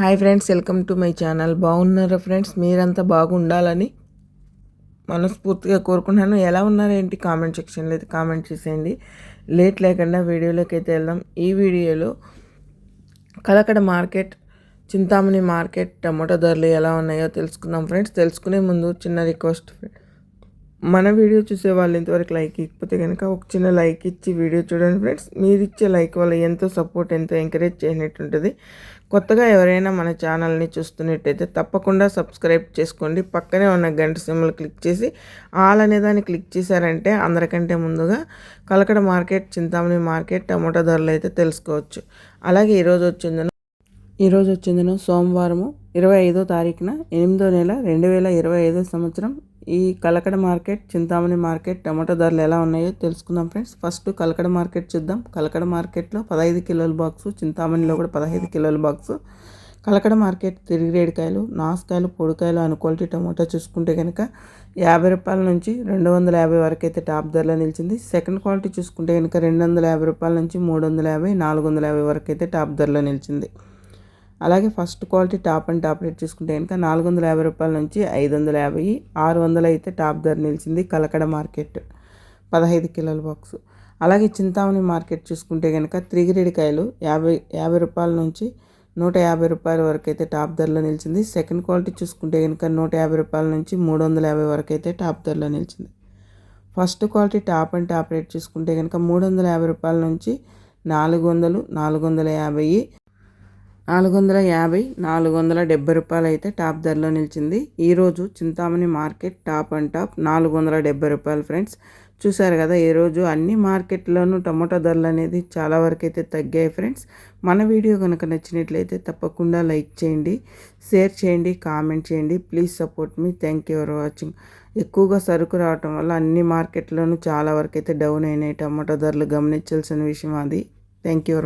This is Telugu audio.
Hi friends welcome to my channel. బాగున్నారా ఫ్రెండ్స్? మీరంతా బాగుండాలని మనస్ఫూర్తిగా కోరుకుంటున్నాను. ఎలా ఉన్నారో ఏంటి? కామెంట్ సెక్షన్లో అయితే కామెంట్ చేసేయండి. లేట్ లేకుండా వీడియోలోకి అయితే వెళ్దాం. ఈ వీడియోలో Kalakada market Chintamani market tomato ధరలు ఎలా ఉన్నాయో తెలుసుకుందాం ఫ్రెండ్స్. తెలుసుకునే ముందు చిన్న రిక్వెస్ట్. మన వీడియో చూసే వాళ్ళు ఇంతవరకు లైక్ ఇకపోతే కనుక ఒక చిన్న లైక్ ఇచ్చి వీడియో చూడండి ఫ్రెండ్స్ మీరు ఇచ్చే లైక్ వల్ల ఎంతో సపోర్ట్ ఎంతో ఎంకరేజ్ చేసినట్టుంటుంది కొత్తగా ఎవరైనా మన ఛానల్ని చూస్తున్నట్టయితే తప్పకుండా సబ్స్క్రైబ్ చేసుకోండి. పక్కనే ఉన్న గంట సింబల్ క్లిక్ చేసి ఆల్ అనే దాన్ని క్లిక్ చేశారంటే అందరికంటే ముందుగా Kalakada market Chintamani market tomato ధరలు అయితే తెలుసుకోవచ్చు. అలాగే ఈరోజు వచ్చిందను ఈరోజు వచ్చిందను సోమవారము ఇరవై ఐదో తారీఖున ఎనిమిదో నెల రెండు వేల ఇరవై ఐదో సంవత్సరం ఈ Kalakada market Chintamani market tomato ధరలు ఎలా ఉన్నాయో తెలుసుకుందాం ఫ్రెండ్స్. ఫస్ట్ కలకడ మార్కెట్ చూద్దాం. కలకడ మార్కెట్లో పదహైదు కిలోల బాక్సు చింతామణిలో కూడా పదహైదు కిలోల బాక్సు. కలకడ మార్కెట్ తిరిగిరేడికాయలు నాసుకాయలు పొడికాయలు అను క్వాలిటీ టమాటో చూసుకుంటే కనుక యాభై రూపాయల నుంచి రెండు వందల యాభై వరకు అయితే టాప్ ధరలో నిలిచింది. సెకండ్ క్వాలిటీ చూసుకుంటే కనుక రెండు వందల యాభై రూపాయల నుంచి మూడు వందల యాభై నాలుగు వందల యాభై వరకు అయితే టాప్ ధరలో నిలిచింది. అలాగే first quality top and top rate చూసుకుంటే కనుక నాలుగు వందల యాభై రూపాయల నుంచి ఐదు వందల యాభై ఆరు వందలు అయితే టాప్ ధర నిలిచింది కలకడ మార్కెట్ పదహైదు కిలోల బాక్స్. అలాగే చింతామణి మార్కెట్ చూసుకుంటే కనుక త్రిగిరెడికాయలు యాభై యాభై రూపాయల నుంచి నూట యాభై రూపాయల వరకు అయితే టాప్ ధరలో నిలిచింది. సెకండ్ క్వాలిటీ చూసుకుంటే కనుక నూట యాభై రూపాయల నుంచి మూడు వందల యాభై వరకు అయితే టాప్ ధరలో నిలిచింది. First quality top and top rate చూసుకుంటే కనుక మూడు వందల యాభై రూపాయల నుంచి నాలుగు వందలు నాలుగు వందల యాభై నాలుగు వందల యాభై నాలుగు వందల డెబ్బై రూపాయలు అయితే టాప్ ధరలో నిలిచింది. ఈరోజు Chintamani market top and top నాలుగు వందల డెబ్బై రూపాయలు ఫ్రెండ్స్. చూసారు కదా ఈరోజు అన్ని మార్కెట్లోనూ టమోటా ధరలు అనేది చాలా వరకు అయితే తగ్గాయి ఫ్రెండ్స్. మన వీడియో కనుక నచ్చినట్లయితే తప్పకుండా లైక్ చేయండి షేర్ చేయండి కామెంట్ చేయండి. Please support me. Thank you for watching. ఎక్కువగా సరుకు రావటం వల్ల అన్ని మార్కెట్లోనూ చాలా వరకు అయితే డౌన్ అయినాయి టమోటా ధరలు. గమనించాల్సిన విషయం అది. Thank you